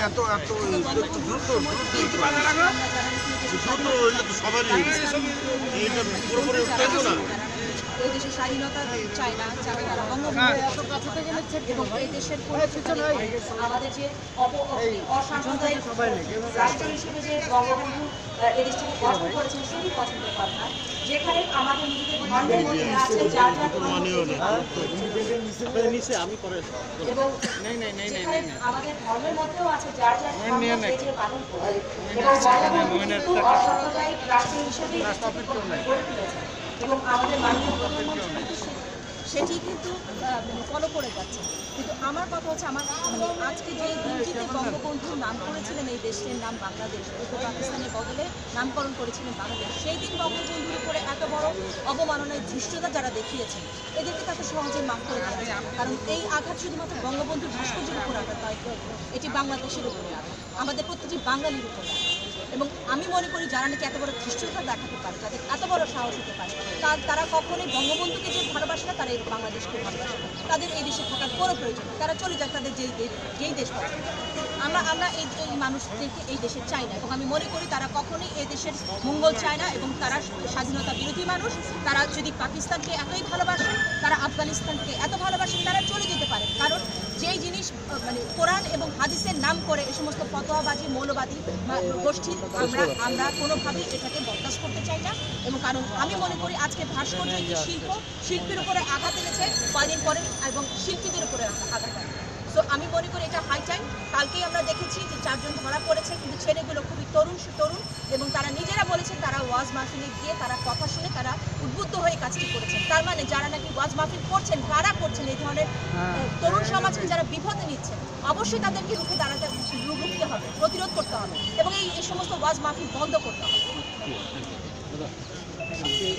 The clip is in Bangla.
এত এত দ্রুত দ্রুত সবারই এটা পুরোপুরি উঠতেছো না স্বাধীনতা চায় না যারা তারা এবং এই দেশের আমাদের যে অসাম্প্রদায়িক রাষ্ট্র হিসেবে যে বঙ্গবন্ধু আহ, এই দেশটাকে গঠন করেছেন সেটি পছন্দ করে না যেখানে আমাদের নিজেদের ধর্মের মধ্যে আছে যার এবং আমাদের ধর্মের মধ্যেও আছে যার যার পালন করে এবং বঙ্গবন্ধু অসাম্প্রদায়িক রাষ্ট্র দেশটাকে গড়ে তুলেছেন। এবং আমাদের মাননীয় প্রধানমন্ত্রী সেটি কিন্তু ফলো করে যাচ্ছে। কিন্তু আমার কথা হচ্ছে আমার মানে আজকে যে দিনটিতে বঙ্গবন্ধু নাম করেছিলেন এই দেশটির নাম বাংলাদেশ, পূর্ব পাকিস্তানের বদলে নামকরণ করেছিলেন বাংলাদেশ, সেই দিন বঙ্গবন্ধুর উপরে এত বড় অবমাননায় ধৃষ্টতা যারা দেখিয়েছেন, এদেরকে তাকে সহজে মাফ করে না। কারণ এই আঘাত শুধুমাত্র বঙ্গবন্ধুর ভাস্কর্যের উপর আঘাত এটি বাংলাদেশের উপরে আঘাত। আমাদের প্রত্যেকটি বাঙালির উপরে আঘাত। এবং আমি মনে করি যারা নাকি এত বড় ধৃষ্টতা দেখাতে পারে তাদের এত বড় সাহস হতে পারে, তারা কখনোই বঙ্গবন্ধুকে যে ভালোবাসে না, তারা এই বাংলাদেশকে ভালোবাসে তাদের এই দেশে থাকার কোনো প্রয়োজন তারা চলে যাক তাদের যেই দেশ যেই দেশ আমরা আমরা এই এই মানুষদেরকে এই দেশে চাই না এবং আমি মনে করি তারা কখনোই এই দেশের মঙ্গল চায় না এবং তারা স্বাধীনতা বিরোধী মানুষ। তারা যদি পাকিস্তানকে এতই ভালোবাসেন তারা আফগানিস্তানকে এত ভালোবাসেন তারা চলে যেতে পারে কারণ যেই জিনিস আহ, মানে কোরআন এবং হাদিসের নাম করে এই সমস্ত ফতোয়াবাজি, মৌলবাদী বা- গোষ্ঠী, আমরা আমরা কোনোভাবেই এটাকে বরদাস্ত করতে চাই না। এবং কারণ আমি মনে করি আজকে ভাস্কর্য একটি শিল্প, শিল্পীর উপরে আঘাত এনেছে কয়দিন পরে এবং শিল্পীদের উপরে আঘাত সো আমি মনে করি এটা হাই টাইম কালকেই আমরা দেখেছি যে চারজন ধরা পড়েছে, কিন্তু ছেলেগুলো খুবই তরুণ তরুণ এবং তারা নিজেরা বলেছে তারা ওয়াজ মাহফিলে গিয়ে তারা কথা উদ্বুদ্ধ হয়ে কাজটি করেছেন। তার মানে যারা নাকি ওয়াজ মাহফিল করছেন কারা করছেন এই ধরনের হ্যাঁ। তরুণ সমাজকে যারা বিপদে নিচ্ছেন অবশ্যই তাদেরকে রুখে দাঁড়াতে রুখতে হবে প্রতিরোধ করতে হবে এবং এই সমস্ত ওয়াজ মাহফিল বন্ধ করতে হবে।